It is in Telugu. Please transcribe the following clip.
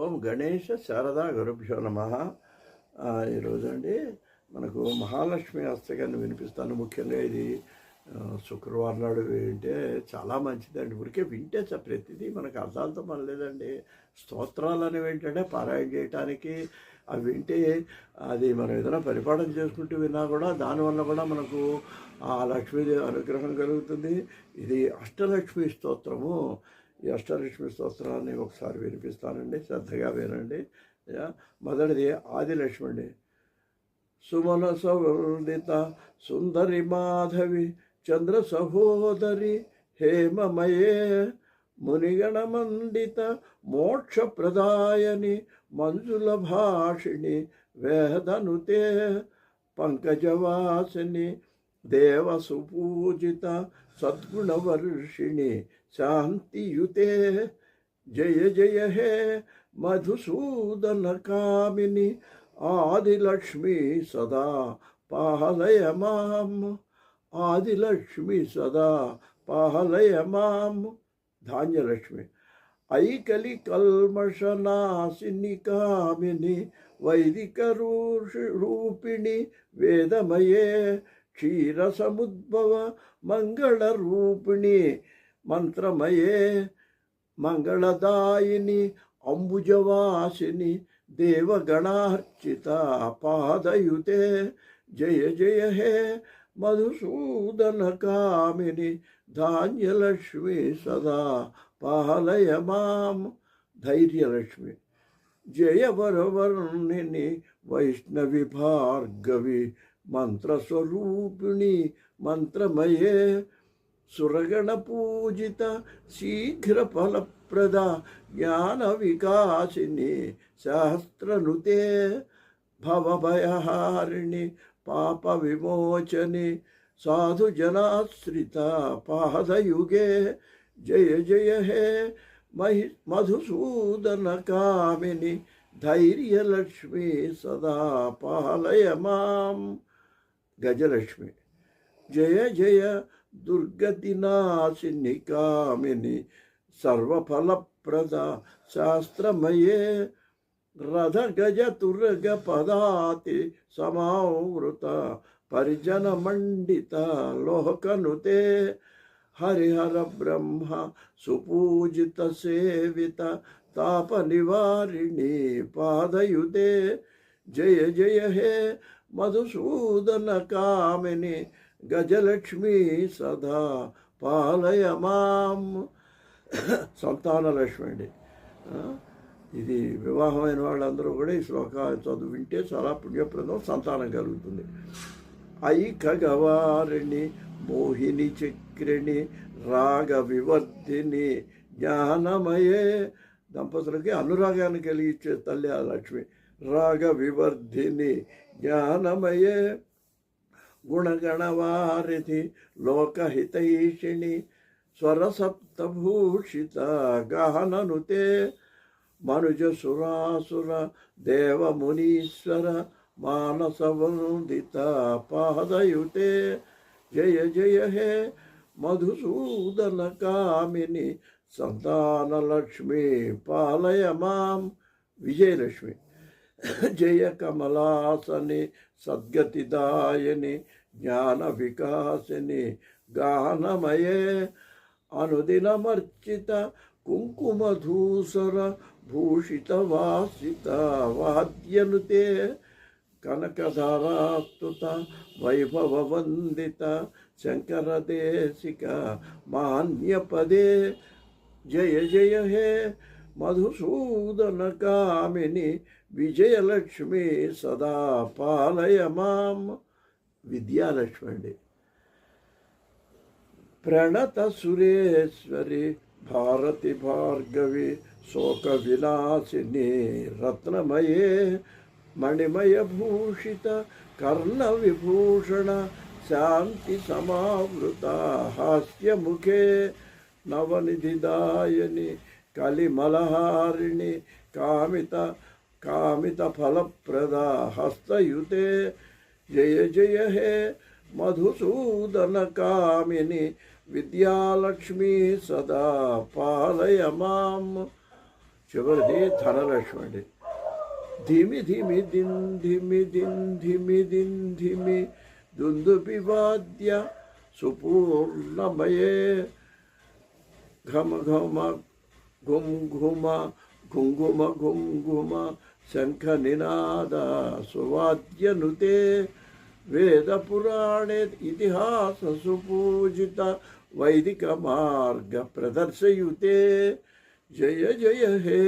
ఓం గణేష శారదా గురుభ్యో నమ. ఈరోజు అండి మనకు మహాలక్ష్మి హస్తకాన్ని వినిపిస్తాను. ముఖ్యంగా ఇది శుక్రవారం నాడు వింటే చాలా మంచిదండి. ఊరికే వింటే ప్రతిదీ మనకు అర్థాలతో పని లేదండి స్తోత్రాలు అనేవి ఏంటంటే పారాయణ చేయటానికి అవి వింటే అది మనం ఏదైనా పరిపాలన చేసుకుంటూ విన్నా కూడా దానివల్ల కూడా మనకు ఆ లక్ష్మీదేవి అనుగ్రహం కలుగుతుంది. ఇది అష్టలక్ష్మి స్తోత్రము. ఈ అష్టలక్ష్మి స్తోత్రాన్ని ఒకసారి వినిపిస్తానండి. శ్రద్ధగా వినండి. మొదటిది ఆదిలక్ష్మి అండి సుమన సవృదిత సుందరి మాధవి చంద్ర సహోదరి హేమమయే మునిగణమండిత మోక్షప్రదాయని మంజుల భాషిణి వేదనుతే పంకజవాసిని దేవ सद्गुणवर्षिणि शान्तियुते। जय जय, हे मधुसूदन मधुसूदनकामिनि आदिलक्ष्मी सदा पालय माम। आदिलक्ष्मी सदा पालय माम्। धान्यलक्ष्मी। ऐकलि कल्मषनाशिनि कामिनि वैदिकरूपिणि वेदमये। వైదిక రూషి రూపిణి క్షీరసముద్భవ మంగళరూపిణి మంత్రమయే మంగళదాయిని అంబుజవాసిని దేవగణార్చిత పాదయుతే. జయ జయ హే మధుసూదన కామిని ధాన్యలక్ష్మి సదా పాలయ మాం. ధైర్యలక్ష్మి. జయ వరవర్ణిని వైష్ణవి భార్గవి मंत्र स्वरूपिणी मंत्रमय सुरगण पूजित शीघ्र फल प्रदा ज्ञान विकासिनी सहस्रनुते भवभयहारिणि पाप विमोचने साधु जनाश्रिता पादयुगे जय जय हे महि मधुसूदन कामिनी धैर्यलक्ष्मी सदा पालय माम्। गजलक्ष्मी। जय जय दुर्गतिनाशिनि कामिनि सर्वफलप्रदा शास्त्रमये, रथगजतुर्गपदाति समावृता, परिजनमण्डिता लोहकनुते हरिहर ब्रह्म सुपूजित सेविता ताप निवारिणी पादयुते। जय जय, हे మధుసూదన కామిని గజలక్ష్మి సదా పాలయ మాం. సంతానలక్ష్మి అండి. ఇది వివాహమైన వాళ్ళందరూ కూడా ఈ శ్లోకాలు చదువు వింటే చాలా పుణ్యప్రదం సంతానం కలుగుతుంది. ఐకగవారిణి మోహిని చక్రిణి రాగ వివర్ధిని జ్ఞానమయే. దంపతులకి అనురాగాన్ని కలిగించే తల్లి ఆ లక్ష్మి. రాగ వివర్ధిని ज्ञानमये गुणगणवारिधि लोकहितैषिणि स्वरसप्तभूषिता गहननुते मनुजसुरासुर देवमुनीश्वर मानसवन्दिता पादयुते। जय जय, हे मधुसूदनकामिनि, सन्तानलक्ष्मी पालय माँ। विजयलक्ष्मी। జయ కమలాసని సద్గతిదాయని జ్ఞాన వికాసిని గానమయే అనుదినమర్చిత కుంకుమధూసర భూషిత వాసిత వాద్యనుతే కనకధారాస్తుత వైభవ వందిత శంకరదేశిక మాన్యపదే. జయ జయ హే మధుసూదన కామిని విజయలక్ష్మి సదా పాలయ మాం. విద్యాలక్ష్మి అండి ప్రణత సురేశ్వరి భారతి భార్గవి శోక విలాసిని రత్నమయే మణిమయ భూషిత కర్ణ విభూషణ శాంతి సమావృత హాస్యముఖే నవనిధిదాయని కలిమలహారిణి కామిత कामितफलप्रदा हस्तयुते जय जय हे मधुसूदन कामिनि। विद्यालक्ष्मी सदा पालय माम। हे धनलक्ष्मी धीमि धिमी दिन धिमी दिन धिमी दिन दुन्दुपि वाद्य सुपूर्णमये। घम घम घुम घुम घुम घुम घुम ఘుమ ఘుంఘుమ ఘుంఘుమ శంఖ నినాద సువాద్యనుతే వేద పురాణే ఇతిహాస సుపూజిత వైదిక మార్గ ప్రదర్శయుతే జయ జయ హే